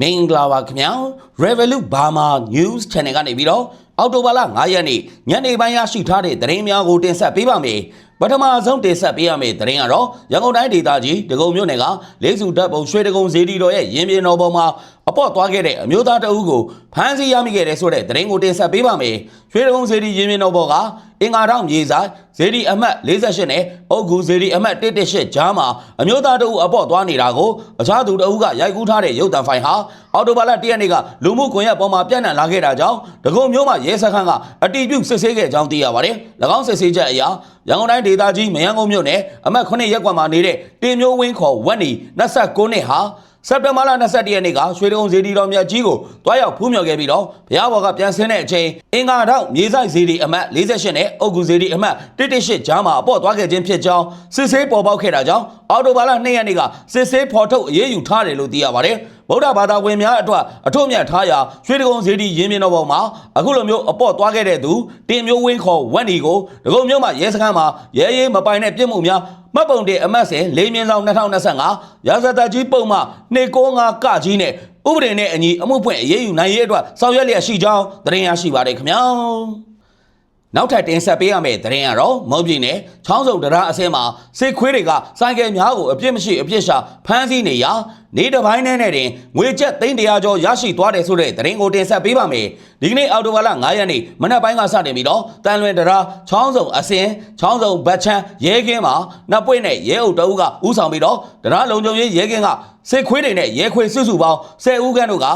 မင်္ဂလာပါခင်ဗျာ Revolut Burma News Channel ကနေပြီးတော့အောက်တိုဘာလ9ရက်နေ့ညနေပိုင်းရရှိထားတဲ့သတင်းများကိုတင်ဆက်ပေးပါမယ်ပထမဆုံးတင်ဆက်ပေးရမယ့်သတင်းကတော့ရန်ကုန်တိုင်းဒေသကြီးဒဂုံမြို့နယ်ကလေးစုတပ်ပုံရွှေဒဂုံဇေဒီတော်ရဲ့ရင်ပြင်းတော်ပေါ်မှာအပေါ့သွားခဲ့တဲ့အမျိုးသားတအုပ်ကိုဖမ်းဆီးရမိခဲ့တဲ့ဆိုတဲ့သတင်းကိုတင်ဆက်ပေးပါမယ်ရွှေဒဂုံဇေဒီရင်ပြင်းတော်ပေါ်ကအင်္ဂါတောင်မြေဆိုင်ဇေဒီအမှတ်48နဲ့အုတ်ဂူဇေဒီအမှတ်118ကြားမှာအမျိုးသားတအုပ်အပေါ့သွားနေတာကိုအခြားသူတအုပ်ကရိုက်ကူးထားတဲ့ရုပ်သံဖိုင်ဟာအော်တိုဘာလ1ရက်နေ့ကလူမှုကွန်ရက်ပေါ်မှာပြန့်နှံ့လာခဲ့တာကြောင့်ဒဂုံမြို့မှာရဲစခန်းကအတီးပြုတ်စစ်ဆေးခဲ့ကြောင်းသိရပါတယ်။၎င်းစစ်ဆေးချက်အရရန်ကုန်တိုင်းဒေသကြီးမယန်းကုန်းမြို့နယ်အမှတ်9ရပ်ကွက်မှာနေတဲ့တင်မျိုးဝင်းခေါ်ဝက်နီ29နှစ်ဟာ စက်တင်ဘာလ22ရက်နေ့ကရွှေတုံဇေဒီတော်မြတ်ကြီးကိုတွားရောက်ဖူးမြော်ခဲ့ပြီးတော့ဘုရားဘော်ကပြန်ဆင်းတဲ့အချိန်အင်္ဂါတော့မြေဆိုင်ဇေဒီအမှတ်48နဲ့အုတ်ဂူဇေဒီအမှတ်118ကြားမှာအပေါ့သွားခဲ့ခြင်းဖြစ်ကြောင်းစစ်ဆေးပေါ်ပေါက်ခဲ့တာကြောင့်အော်တိုဘာလ2ရက်နေ့ကစစ်ဆေးဖော်ထုတ်အရေးယူထားတယ်လို့သိရပါတယ်ဗုဒ္ဓဘာသာဝင်များအတွက်အထွတ်မြတ်ထားရာရွှေတကုံဇေဒီရင်းမြစ်တော်ပေါ်မှာအခုလိုမျိုးအပေါ့သွားခဲ့တဲ့သူတင်မျိုးဝင်းခေါ်ဝက်နီကိုဒဂုံမြို့မှာရဲစခန်းမှာရဲရဲမပိုင်တဲ့ပြစ်မှုများမှတ်ပုံတင်အမတ်စဉ်၄မြင်းဆောင်2025ရာဇသကြီးပုံမှ295ကကြီးနဲ့ဥပဒေနဲ့အညီအမှုဖွင့်အရေးယူနိုင်ရေးအတွက်ဆောင်ရွက်လျက်ရှိကြောင်းသတင်းရရှိပါတယ်ခင်ဗျာနောက်ထပ်တင်ဆက်ပေးရမယ့်သတင်းကတော့မုံပြည်နယ်ချောင်းစုံတရားအစင်းမှာစစ်ခွေးတွေကစိုင်းကယ်များကိုအပြစ်မရှိအပြစ်ရှာဖမ်းဆီးနေရာ နေတစ်ပိုင်းနဲ့နဲ့တင်ငွေကျပ်သိန်းတရာကျော်ရရှိသွားတယ်ဆိုတဲ့သတင်းကိုတင်ဆက်ပေးပါမယ်ဒီကနေ့အော်တိုဘာလ9ရက်နေ့မနက်ပိုင်းကစတင်ပြီးတော့တန်လွင်တရားချောင်းစုံအစင်းချောင်းစုံဘတ်ချမ်းရဲကင်းမှာနှစ်ပွင့်နဲ့ရဲအုပ်တအုပ်ကဥဆောင်ပြီးတော့တရားလုံခြုံရေးရဲကင်းကစစ်ခွေးတွေနဲ့ရဲခွေစုစုပေါင်း10ဦးခန့်တို့က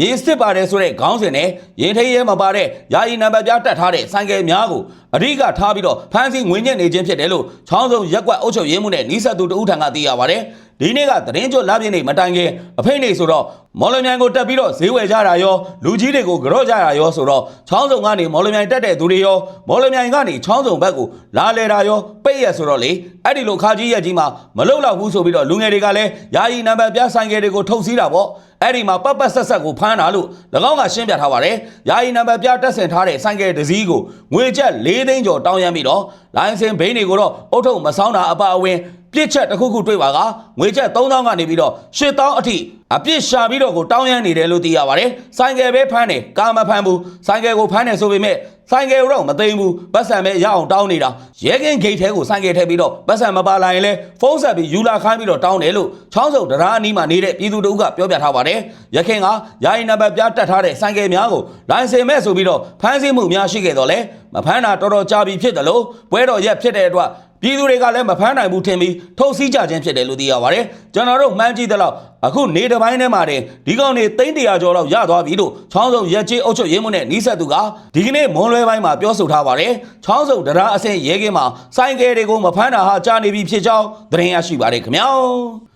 ရေစစ်ပါတယ်ဆိုတဲ့ခေါင်းစဉ်နဲ့ရင်ထိရဲမပါတဲ့ယာယီနံပါတ်ပြတက်ထားတဲ့ဆိုင်ကယ်များကိုအဓိကထားပြီးတော့ဖမ်းဆီးငွေညက်နေခြင်းဖြစ်တယ်လို့ချောင်းစုံရက်ကွက်အုပ်ချုပ်ရေးမှုနဲ့နီးစပ်သူတဦးထံကသိရပါတယ် ဒီနေ့ကသတင်းကြွလာပြင်းနေမတိုင်ခင်အဖိတ်နေဆိုတော့ မော်လမြိုင်ကိုတက်ပြီးတော့ဈေးဝယ်ကြတာရောလူကြီးတွေကိုကြော့ကြတာရောဆိုတော့ချောင်းစုံကနေမော်လမြိုင်တက်တဲ့သူတွေရောမော်လမြိုင်ကနေချောင်းစုံဘက်ကိုလာလေတာရောပိတ်ရဆိုတော့လေအဲ့ဒီလိုခါကြီးရက်ကြီးမှာမလုံလောက်ဘူးဆိုပြီးတော့လူငယ်တွေကလည်းယာယီနံပါတ်ပြဆိုင်ကယ်တွေကိုထုတ်စည်းတာပေါ့အဲ့ဒီမှာပတ်ပတ်ဆက်ဆက်ကိုဖမ်းတာလို့၎င်းကရှင်းပြထားပါတယ်။ယာယီနံပါတ်ပြတက်ဆင်ထားတဲ့ဆိုင်ကယ်တစ်စီးကိုငွေကျပ်၄သိန်းကျော်တောင်းရမ်းပြီးတော့လိုင်စင်ဘိန်းတွေကိုတော့အုတ်ထုံမဆောင်းတာအပါအဝင်ပြစ်ချက်တစ်ခုခုတွေ့ပါကငွေကျပ်3000ကနေပြီးတော့8000အထိအပြစ်ရှာပြီးတော့ကိုတောင်းရမ်းနေတယ်လို့သိရပါတယ်။ဆိုင်ကယ်ပဲဖမ်းတယ်ကာမဖမ်းဘူးဆိုင်ကယ်ကိုဖမ်းတယ်ဆိုပေမဲ့ဆိုင်ကယ်တော့မသိမ်းဘူးပတ်စံပဲရအောင်တောင်းနေတာရဲကင်းဂိတ်ထဲကိုဆိုင်ကယ်ထည့်ပြီးတော့ပတ်စံမပါလာရင်လဲဖုန်းဆက်ပြီးယူလာခိုင်းပြီးတော့တောင်းတယ်လို့ချောင်းစုံတရားအနီးမှာနေတဲ့ပြည်သူတို့ကပြောပြထားပါတယ်ရခင်ကယာယီနံပါတ်ပြတက်ထားတဲ့ဆိုင်ကယ်များကိုလိုင်စင်မဲ့ဆိုပြီးတော့ဖမ်းဆီးမှုများရှိခဲ့တော့လဲမဖမ်းတာတော်တော်ကြာပြီဖြစ်တယ်လို့ပွဲတော်ရက်ဖြစ်တဲ့အတွက် ပြည်သူတွေကလည်းမဖမ်းနိုင်ဘူးထင်ပြီးထုတ်စည်းကြခြင်းဖြစ်တယ်လို့သိရပါတယ်ကျွန်တော်တို့မှန်းကြည့်သလောက်အခုနေတစ်ပိုင်းထဲမှာတင်ဒီကောင်နေသိန်းတရာကျော်လောက်ရသွားပြီလို့ချောင်းစုံရက်ကြီးအုပ်ချုပ်ရေးမှုနဲ့နီးစပ်သူကဒီကနေ့မွန်လွဲပိုင်းမှာပြောဆိုထားပါတယ်ချောင်းစုံတရားအဆင့်ရဲကင်းမှာစိုင်းကယ်တွေကိုမဖမ်းတာဟာကြာနေပြီဖြစ်ကြောင်းသတင်းရရှိပါတယ်ခင်ဗျာ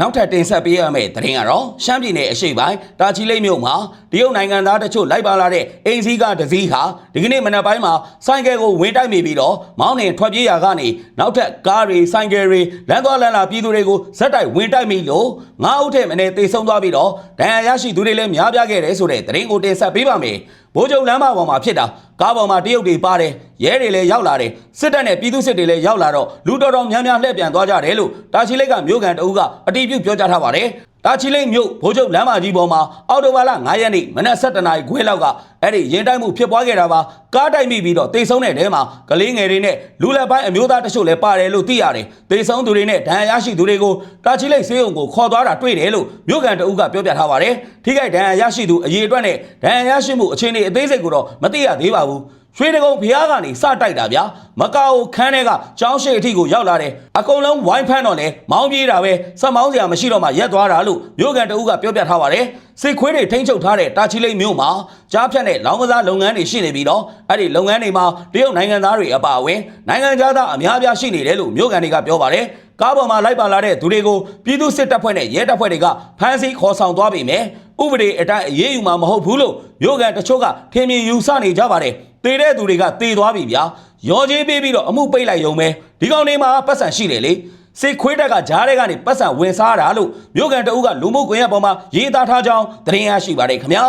နောက်ထပ်တင်ဆက်ပေးရမယ့်သတင်းကတော့ရှမ်းပြည်နယ်အရှိပိုင်းတာချီလိတ်မြို့မှာတရုတ်နိုင်ငံသားတချို့လိုက်ပါလာတဲ့အိမ်စီးကဒစည်းဟာဒီကနေ့မနက်ပိုင်းမှာဆိုင်ကယ်ကိုဝင်တိုက်မိပြီးတော့မောင်းနှင်ထွက်ပြေးရာကနေနောက်ထပ်ကားတွေဆိုင်ကယ်တွေလမ်းသွားလမ်းလာပြည်သူတွေကိုဇက်တိုက်ဝင်တိုက်မိလို့ငါးဦးထက်မနည်းတေဆုံးသွားပြီးတော့ဒဏ်ရာရရှိသူတွေလည်းများပြားခဲ့တယ်ဆိုတဲ့သတင်းကိုတင်ဆက်ပေးပါမယ် ဘိုးချုပ်လမ်းမပေါ်မှာဖြစ်တာကားပေါ်မှာတရုတ်တွေပါတယ်ရဲတွေလည်းရောက်လာတယ်စစ်တပ်နဲ့ပြည်သူစစ်တွေလည်းရောက်လာတော့လူတော်တော်များများလှည့်ပြန်သွားကြတယ်လို့တာချီလိတ်ကမြို့ကန်တအုပ်ကအတီးပြုတ်ပြောကြားထားပါတယ် တာချီလိတ်မြို့ဘိုးချုပ်လမ်းမကြီးပေါ်မှာအော်တိုဘာလ9ရက်နေ့မနက်7:00နာရီခွဲလောက်ကအဲ့ဒီရင်တိုက်မှုဖြစ်ပွားခဲ့တာပါကားတိုက်မိပြီးတော့တေဆုံးတဲ့တဲမှာကလေးငယ်တွေနဲ့လူလက်ပိုင်းအမျိုးသားတချို့လည်းပါတယ်လို့သိရတယ်တေဆုံးသူတွေနဲ့ဒဏ်ရာရရှိသူတွေကိုတာချီလိတ်ဆေးရုံကိုခေါ်သွားတာတွေ့တယ်လို့မြို့ကန်တအုပ်ကပြောပြထားပါတယ်ထိခိုက်ဒဏ်ရာရရှိသူအရေးအတွက်နဲ့ဒဏ်ရာရရှိမှုအခြေအနေအသေးစိတ်ကိုတော့မသိရသေးပါဘူး ရွှေတကုံဖျားကနေစတိုက်တာဗျာမကာအိုခန်းထဲကကျောင်းရှိအထိကိုရောက်လာတယ်အကုန်လုံးဝိုင်းဖမ်းတော့လဲမောင်းပြေးတာပဲစက်မောင်းစရာမရှိတော့မှရက်သွားတာလို့မြို့ကန်တအုပ်ကပြောပြထားပါတယ်စစ်ခွေးတွေထိန်းချုပ်ထားတဲ့တာချီလိတ်မြို့မှာကြားဖြတ်တဲ့လောင်းကစားလုပ်ငန်းတွေရှိနေပြီးတော့အဲ့ဒီလုပ်ငန်းတွေမှာတရုတ်နိုင်ငံသားတွေအပါအဝင်နိုင်ငံသားအများအပြားရှိနေတယ်လို့မြို့ကန်တွေကပြောပါတယ်ကားပေါ်မှာလိုက်ပါလာတဲ့သူတွေကိုပြည်သူစစ်တပ်ဖွဲ့နဲ့ရဲတပ်ဖွဲ့တွေကဖမ်းဆီးခေါ်ဆောင်သွားပြီမယ်ဥပဒေအတိုင်းအရေးယူမှာမဟုတ်ဘူးလို့မြို့ကန်တချို့ကထင်မြင်ယူဆနေကြပါတယ် တေတဲ့သူတွေကတေသွားပြီဗျာရောကြီးပေးပြီးတော့အမှုပိတ်လိုက်ရုံပဲဒီကောင်တွေမှာပတ်စံရှိတယ်လေစစ်ခွေးတက်ကဂျားတဲ့ကနေပတ်စံဝင်စားတာလို့မြို့ကန်တအုပ်ကလူမှုကွန်ရက်ပေါ်မှာရေးသားထားကြောင်းသတင်းရရှိပါတယ်ခင်ဗျာ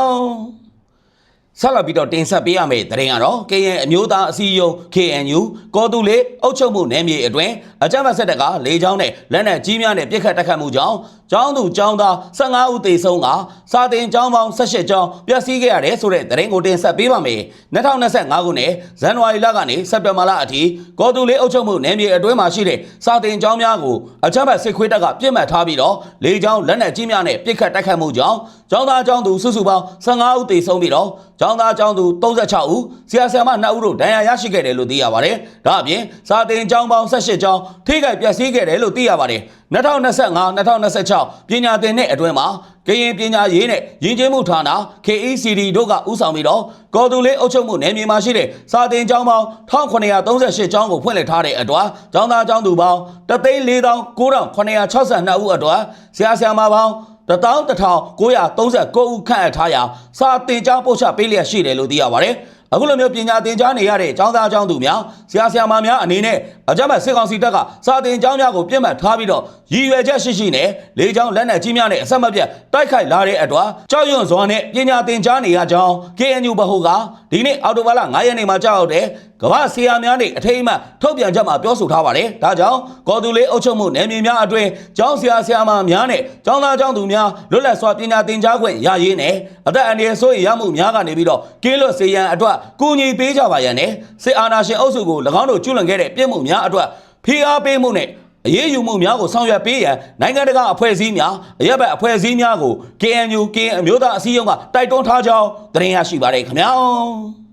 ဆက်လက်ပြီးတော့တင်ဆက်ပေးရမယ့်သတင်းကတော့ KN အမျိုးသားအစည်းအရုံး KNU ကော်တူလေအုပ်ချုပ်မှုနယ်မြေအတွင်းအကြမ်းဖက်စစ်တပ်ကလေကြောင်းနဲ့လက်နက်ကြီးများနဲ့ပစ်ခတ်တိုက်ခတ်မှုကြောင့် ကျောင်းသူကျောင်းသား15ဦးသေဆုံးကစာတင်ကျောင်းပေါင်း18ကျောင်းပျက်စီးခဲ့ရတယ်ဆိုတဲ့သတင်းကိုတင်ဆက်ပေးပါမယ်2025ခုနှစ်ဇန်နဝါရီလကနေစက်တင်ဘာလအထိကော်တူလေးအုပ်ချုပ်မှုနယ်မြေအတွင်းမှာရှိတဲ့စာတင်ကျောင်းများကိုအကြမ်းဖက်စစ်ခွေးတပ်ကပြစ်မှတ်ထားပြီးတော့လေကြောင်းလက်နက်ကြီးများနဲ့ပစ်ခတ်တိုက်ခတ်မှုကြောင့်ကျောင်းသားကျောင်းသူစုစုပေါင်း15ဦးသေဆုံးပြီးတော့ကျောင်းသားကျောင်းသူ36ဦးဆရာဆရာမ2ဦးတို့ဒဏ်ရာရရှိခဲ့တယ်လို့သိရပါတယ်ဒါအပြင်စာတင်ကျောင်းပေါင်း18ကျောင်းထိခိုက်ပျက်စီးခဲ့တယ်လို့သိရပါတယ်2025 2026ပညာသင်တဲ့အတွင်းမှာကရင်ပညာရေးနဲ့ယဉ်ကျေးမှုဌာန KECD တို့ကဥဆောင်ပြီးတော့ကော်တူလေးအုပ်ချုပ်မှုနယ်မြေမှာရှိတဲ့စာတင်ကျောင်းပေါင်း1938ကျောင်းကိုဖွင့်လှစ်ထားတဲ့အတွက်ကျောင်းသားကျောင်းသူပေါင်း3,4962ဦးအတွက်ဆရာဆရာမပေါင်း11939ဦးခန့်အပ်ထားရာစာတင်ကျောင်းပို့ချပေးလျက်ရှိတယ်လို့သိရပါတယ် အခုလိုမျိုးပညာသင်ကြားနေရတဲ့ကျောင်းသားကျောင်းသူများဆရာဆရာမများအနေနဲ့အကြမ်းဖက်စစ်ကောင်စီတပ်ကစာသင်ကျောင်းများကိုပြစ်မှတ်ထားပြီးတော့ရည်ရွယ်ချက်ရှိရှိနဲ့လေကြောင်းလက်နက်ကြီးများနဲ့အဆက်မပြတ်တိုက်ခိုက်လာတဲ့အတွက်ကြောက်ရွံ့စွာနဲ့ပညာသင်ကြားနေရကြောင်း KNU ဘဟုကဒီနေ့အော်တိုဘာလ9ရက်နေ့မှာကြောက်တဲ့ ကမ္ဘာဆရာများနဲ့အထိမ်းအမှတ်ထုတ်ပြန်ချက်မှာပြောဆိုထားပါတယ်။ဒါကြောင့်ကော်တူလေးအုပ်ချုပ်မှုနယ်မြေများအတွင်းကျောင်းဆရာဆရာမများနဲ့ကျောင်းသားကျောင်းသူများလွတ်လပ်စွာပညာသင်ကြားခွင့်ရရေးနဲ့အသက်အန္တရာယ်ဆိုရင်ရမှုများကနေပြီးတော့ကင်းလွတ်စေရန်အတွက်ကူညီပေးကြပါရန်နဲ့စစ်အာဏာရှင်အုပ်စုကို၎င်းတို့ကျူးလွန်ခဲ့တဲ့ပြစ်မှုများအတွက်ဖိအားပေးမှုနဲ့အရေးယူမှုများကိုဆောင်ရွက်ပေးရန်နိုင်ငံတကာအဖွဲ့အစည်းများအရက်ဘက်အဖွဲ့အစည်းများကို KNU KN အမျိုးသားအစည်းအရုံးကတိုက်တွန်းထားကြောင်းသတင်းရရှိပါတယ်ခင်ဗျာ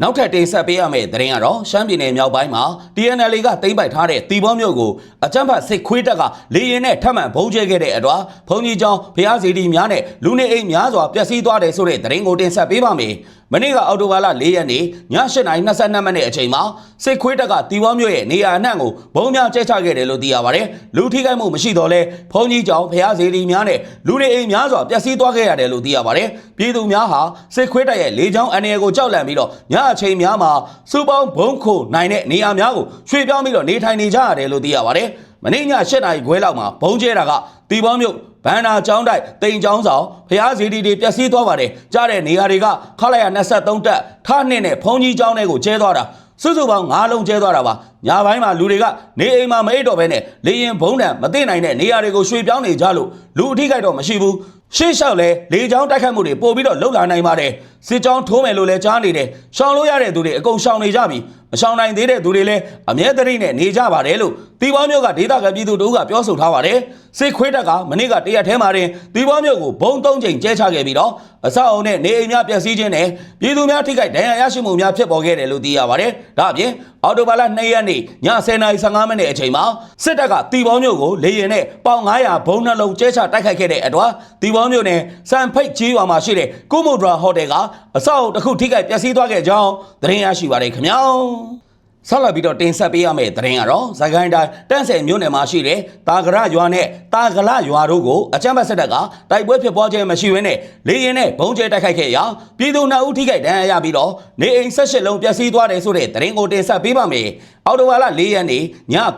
နောက်ထပ်တင်ဆက်ပေးရမယ့်သတင်းကတော့ရှမ်းပြည်နယ်မြောက်ပိုင်းမှာ TNL ကတိမ့်ပိုက်ထားတဲ့တီဘောမြို့ကိုအကြမ်းဖက်စစ်ခွေးတပ်ကလေရင်နဲ့ထပ်မံဘုံကျဲခဲ့တဲ့အတွက်ဘုံကြီးကျောင်းဖျားစီတီများနဲ့လူနေအိမ်များစွာပျက်စီးသွားတယ်ဆိုတဲ့သတင်းကိုတင်ဆက်ပေးပါမယ်။ မနေ့ကအော်တိုဘာလ၄ရက်နေ့ည8:22မိနစ်အချိန်မှာစစ်ခွေးတပ်ကတီဘောမြို့ရဲ့နေရာအနှံ့ကိုဘုံများကျဲချခဲ့တယ်လို့သိရပါတယ်။လူထိခိုက်မှုမရှိတော့လဲဘုံကြီးကျောင်းဖျားစီတီများနဲ့လူနေအိမ်များစွာပျက်စီးသွားခဲ့ရတယ်လို့သိရပါတယ်။ပြည်သူများဟာစစ်ခွေးတပ်ရဲ့လေကြောင်းအန္တရာယ်ကိုကြောက်လန့်ပြီးတော့ညအချိန်များမှာစူပေါင်းဘုံခိုနိုင်တဲ့နေရာများကိုရွှေ့ပြောင်းပြီးတော့နေထိုင်နေကြရတယ်လို့သိရပါတယ်။မနေ့ည7:00နာရီခွဲလောက်မှာဘုံကျဲတာကတီပေါင်းမြို့ ဘန်နာကျောင်းတိုက်တိန်ကျောင်းဆောင်ဖျားစီတီတွေပျက်စီးသွားပါတယ်။ကြားတဲ့နေရာတွေကခလာရ23တက်ထနှင်းနဲ့ဖုံကြီးကျောင်းတွေကိုကျဲသွားတာစုစုပေါင်း9လုံးကျဲသွားတာပါ။ ညပိုင်းမှာလူတွေကနေအိမ်မှာမအိပ်တော့ဘဲနဲ့လေရင်ဘုံတံမသိနိုင်တဲ့နေရာတွေကိုရွှေ့ပြောင်းနေကြလို့လူအထိခိုက်တော့မရှိဘူး။ရှေ့လျှောက်လဲလေချောင်းတိုက်ခတ်မှုတွေပို့ပြီးတော့လှုပ်လာနိုင်ပါတယ်။စစ်ကြောင်းထိုးမယ်လို့လည်းကြားနေတယ်။ရှောင်လို့ရတဲ့သူတွေအကုန်ရှောင်နေကြပြီ။မရှောင်နိုင်သေးတဲ့သူတွေလည်းအမြဲတမ်းနဲ့နေကြပါတယ်လို့တီဘောမျိုးကဒေသခံပြည်သူတို့ကပြောဆိုထားပါတယ်။စစ်ခွေးတက်ကမနေ့ကတရက်ထဲမှာတင်တီဘောမျိုးကိုဘုံသုံးချိန်ကျဲချခဲ့ပြီးတော့အဆောက်အုံနဲ့နေအိမ်များပျက်စီးခြင်းနဲ့ပြည်သူများထိခိုက်ဒဏ်ရာရရှိမှုများဖြစ်ပေါ်ခဲ့တယ်လို့သိရပါတယ်။ဒါအပြင်အော်တိုဘာလ2ရက်နေ့ည10:15မိနစ်အချိန်မှာစစ်တပ်ကတီဘောမျိုးကိုလေရင်နဲ့ပေါင်900ဘုံနှလုံးကျဲချတိုက်ခိုက်ခဲ့တဲ့အတွက်တီဘောမျိုးနဲ့စံဖိတ်ကြီးရွာမှာရှိတဲ့ကုမိုဒရာဟိုတယ်ကအဆောက်အုံတစ်ခုထိခိုက်ပျက်စီးသွားခဲ့ကြောင်းသတင်းရရှိပါတယ်ခင်ဗျာ။ ဆက်လက်ပြီးတော့တင်ဆက်ပေးရမယ့်သတင်းကတော့ဇကိုင်းတိုင်းတန့်ဆယ်မြို့နယ်မှာရှိတဲ့တာဂရရွာနဲ့တာဂလရွာတို့ကိုအကြမ်းဖက်စစ်တပ်ကတိုက်ပွဲဖြစ်ပွားခြင်းမရှိဘဲနဲ့လေရင်နဲ့ဘုံကျဲတိုက်ခိုက်ခဲ့ရာပြည်သူနှစ်ဦးထိခိုက်ဒဏ်ရာရပြီးတော့နေအိမ်၁၈လုံးပျက်စီးသွားတယ်ဆိုတဲ့သတင်းကိုတင်ဆက်ပေးပါမယ်။အော်တိုဝါလာ၄ရက်နေ့ည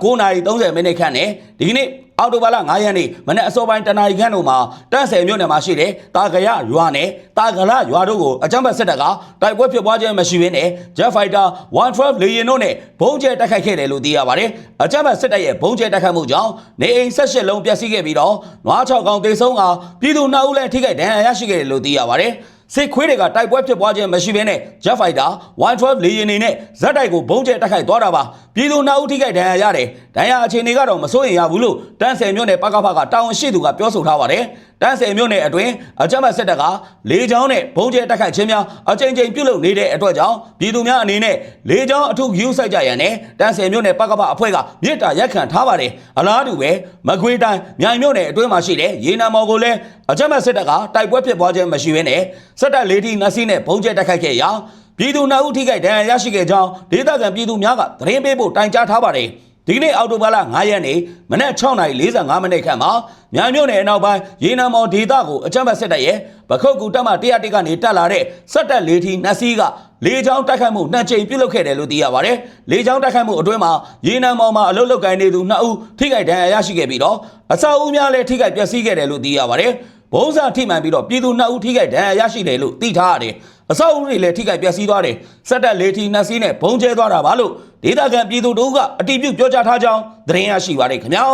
9:30မိနစ်ခန့်နဲ့ဒီကနေ့ အော်တိုဘာလ9ရက်နေ့မနေ့အစောပိုင်းတနင်္လာရီခန့်တို့မှာတန့်ဆယ်မြို့နယ်မှာရှိတဲ့တာကရရွာနဲ့တာကလရွာတို့ကိုအကြမ်းဖက်စစ်တပ်ကတိုက်ပွဲဖြစ်ပွားခြင်းမရှိဘဲနဲ့ Jet Fighter 112လေယာဉ်တို့နဲ့ဘုံကျဲတိုက်ခိုက်ခဲ့တယ်လို့သိရပါတယ်။အကြမ်းဖက်စစ်တပ်ရဲ့ဘုံကျဲတိုက်ခိုက်မှုကြောင့်နေအိမ်18လုံးပျက်စီးခဲ့ပြီးတော့နွား6ကောင်သေဆုံးကပြည်သူ2ဦးလည်းထိခိုက်ဒဏ်ရာရရှိခဲ့တယ်လို့သိရပါတယ်။ စစ်ခွေးတွေကတိုက်ပွဲဖြစ်ပွားခြင်းမရှိဘဲနဲ့ Jet Fighter 112လေယာဉ်တွေနဲ့ဇက်တိုက်ကိုဘုံကျဲတိုက်ခိုက်သွားတာပါပြည်သူနှစ်ဦးထိခိုက်ဒဏ်ရာရတယ်ဒဏ်ရာအခြေအနေကတော့မစိုးရင်ရဘူးလို့တန်းဆယ်မြို့နယ်ပကဖကတာဝန်ရှိသူကပြောဆိုထားပါတယ်တန်းဆယ်မြို့နယ်အတွင်းအကြမ်းဖက်စစ်တပ်ကလေကြောင်းနဲ့ဘုံကျဲတိုက်ခိုက်ခြင်းများအကြိမ်ကြိမ်ပြုလုပ်နေတဲ့အတွက်ကြောင့်ပြည်သူများအနေနဲ့လေကြောင်းအထုယူဆိုင်ကြရန်နဲ့တန်းဆယ်မြို့နယ်ပကဖအဖွဲ့ကမြစ်တာရက်ခံထားပါတယ်အလားတူပဲမကွေးတိုင်းမြိုင်မြို့နယ်အတွင်းမှာရှိတဲ့ရေနံမော်ကိုလည်းအကြမ်းဖက်စစ်တပ်ကတိုက်ပွဲဖြစ်ပွားခြင်းမရှိဘဲနဲ့စစ်တပ်လေးတီနစီနဲ့ဘုံကျဲတိုက်ခိုက်ခဲ့ရာပြည်သူနှစ်ဦးထိခိုက်ဒဏ်ရာရရှိခဲ့ကြောင်းဒေသခံပြည်သူများကသတင်းပေးဖို့တိုင်ကြားထားပါတယ် ဒီကနေ့အောက်တိုဘာလ9ရက်နေ့မနက်6:45မိနစ်ခန့်မှာမြိုင်မြို့နယ်အနောက်ပိုင်းရေနံမော်ဒေသကိုအကြမ်းဖက်စစ်တပ်ရဲ့ပခုတ်ကူတပ်မ101ကနေတက်လာတဲ့စက်တပ်လေးထီနစီကလေကြောင်းတိုက်ခိုက်မှုနှစ်ကြိမ်ပြုလုပ်ခဲ့တယ်လို့သိရပါတယ်။လေကြောင်းတိုက်ခိုက်မှုအတွင်းမှာရေနံမော်မှာအလုတ်လုတ်ကိုင်းနေသူနှစ်ဦးထိခိုက်ဒဏ်ရာရရှိခဲ့ပြီးတော့အဆောက်အဦများလည်းထိခိုက်ပျက်စီးခဲ့တယ်လို့သိရပါတယ်။ဘုံစာထိမှန်ပြီးတော့ပြည်သူနှစ်ဦးထိခိုက်ဒဏ်ရာရရှိတယ်လို့သိထားရတယ်။ အဆောက်အဦတွေလည်းထိခိုက်ပျက်စီးသွားတယ်။စက်တပ်လေးထီနှစ်စီးနဲ့ဘုံကျဲသွားတာပါလို့ဒေသခံပြည်သူတို့ကအတိပြုပြောကြားထားကြောင်းသတင်းရရှိပါတယ်ခင်ဗျာ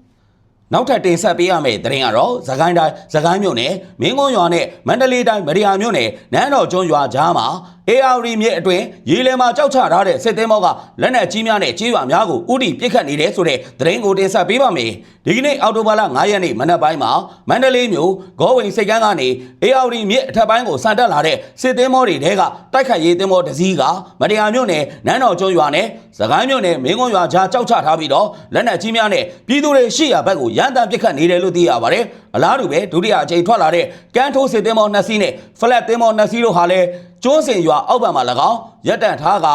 ။နောက်ထပ်တင်ဆက်ပေးရမယ့်သတင်းကတော့သခိုင်းတိုင်းသခိုင်းမြို့နယ်မင်းကုန်းရွာနဲ့မန္တလေးတိုင်းမရိယာမြို့နယ်နန်းတော်ကျွန်းရွာကြားမှာ AR မြစ်အတွင်းရေလယ်မှာကြောက်ချထားတဲ့စစ်သေးမောကလက်နက်ကြီးများနဲ့ကြေးရွာများကိုဥတီပစ်ခတ်နေတယ်ဆိုတဲ့သတင်းကိုတင်ဆက်ပေးပါမယ်။ဒီကနေ့အောက်တိုဘာလ9ရက်နေ့မနက်ပိုင်းမှာမန္တလေးမြို့ဂေါ်ဝင်စိတ်ကမ်းကနေ AR မြစ်အထက်ပိုင်းကိုဆန်တက်လာတဲ့စစ်သေးမောတွေတဲကတိုက်ခတ်ရေးသင်းမောတစ်စီးကမရိယာမြို့နယ်နန်းတော်ကျွန်းရွာနဲ့သခိုင်းမြို့နယ်မင်းကုန်းရွာကြားကြောက်ချထားပြီးတော့လက်နက်ကြီးများနဲ့ပြည်သူတွေရှိရာဘက်ကိုရန်တမ်းပစ်ခတ်နေတယ်လို့သိရပါတယ်။အလားတူပဲဒုတိယအကြိမ်ထွက်လာတဲ့ကန်းထိုးစစ်သင်းမောနှစ်စီးနဲ့ဖလက်သင်းမောနှစ်စီးတို့ဟာလည်းကျွန်းစင်ရွာအောက်ဘက်မှာ၎င်းရက်တန့်ထားက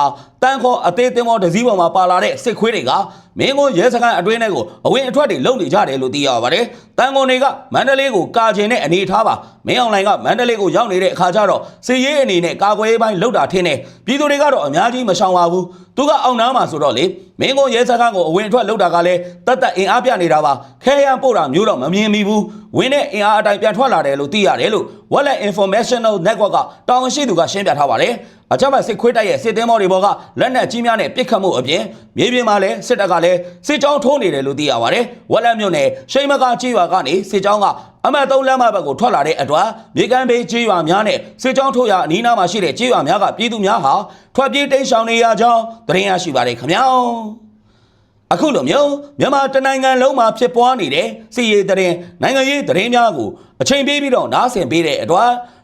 တန်းခေါ်အသေးသင်းမောတစ်စီးပေါ်မှာပါလာတဲ့စစ်ခွေးတွေကမင်းကုန်းရဲစခန်းအတွင်းထဲကိုအဝင်အထွက်တွေလုပ်နေကြတယ်လို့သိရပါတယ်။တန်ကုန်တွေကမန္တလေးကိုကာချင်တဲ့အနေအထားပါမင်းအောင်လိုင်ကမန္တလေးကိုရောက်နေတဲ့အခါကျတော့စစ်ရေးအနေနဲ့ကာကွယ်ရေးပိုင်းလှုပ်တာထင်းနေပြည်သူတွေကတော့အများကြီးမရှောင်ပါဘူး။သူကအောက်နားမှာဆိုတော့လေမင်းကုန်းရဲစခန်းကိုအဝင်အထွက်လုပ်တာကလည်းတတ်တတ်အင်အားပြနေတာပါခဲရန်ပို့တာမျိုးတော့မမြင်မိဘူး။ဝင်းနဲ့အင်အားအတိုင်းပြန်ထွက်လာတယ်လို့သိရတယ်လို့ Wallet Informational Network ကတာဝန်ရှိသူကရှင်းပြထားပါတယ်။အကြမ်းဖက်စစ်ခွေးတိုက်ရဲ့စစ်သည်မောတွေဘောကလက်နက်ကြီးများနဲ့ပစ်ခတ်မှုအပြင်မြေပြင်မှာလည်းစစ်တပ်ကလည်းစစ်ကြောင်းထိုးနေတယ်လို့သိရပါတယ်။ဝက်လက်မြို့နယ်ရှိမကာကြီးရွာကနေစစ်ကြောင်းကအမတ်သုံးလမ်းမဘက်ကိုထွက်လာတဲ့အတွက်မြေကမ်းဘေးကြီးရွာများနဲ့စစ်ကြောင်းထိုးရာအနီးနားမှာရှိတဲ့ကြီးရွာများကပြည်သူများဟာထွက်ပြေးတိမ်းရှောင်နေရကြောင်းသတင်းရရှိပါတယ်ခင်ဗျာ။အခုလိုမျိုးမြန်မာတနိုင်ငံလုံးမှာဖြစ်ပွားနေတဲ့စီရေးတရင်နိုင်ငံရေးတရင်များကိုအချိန်ပေးပြီးတော့နားဆင်ပေးတဲ့အတွက်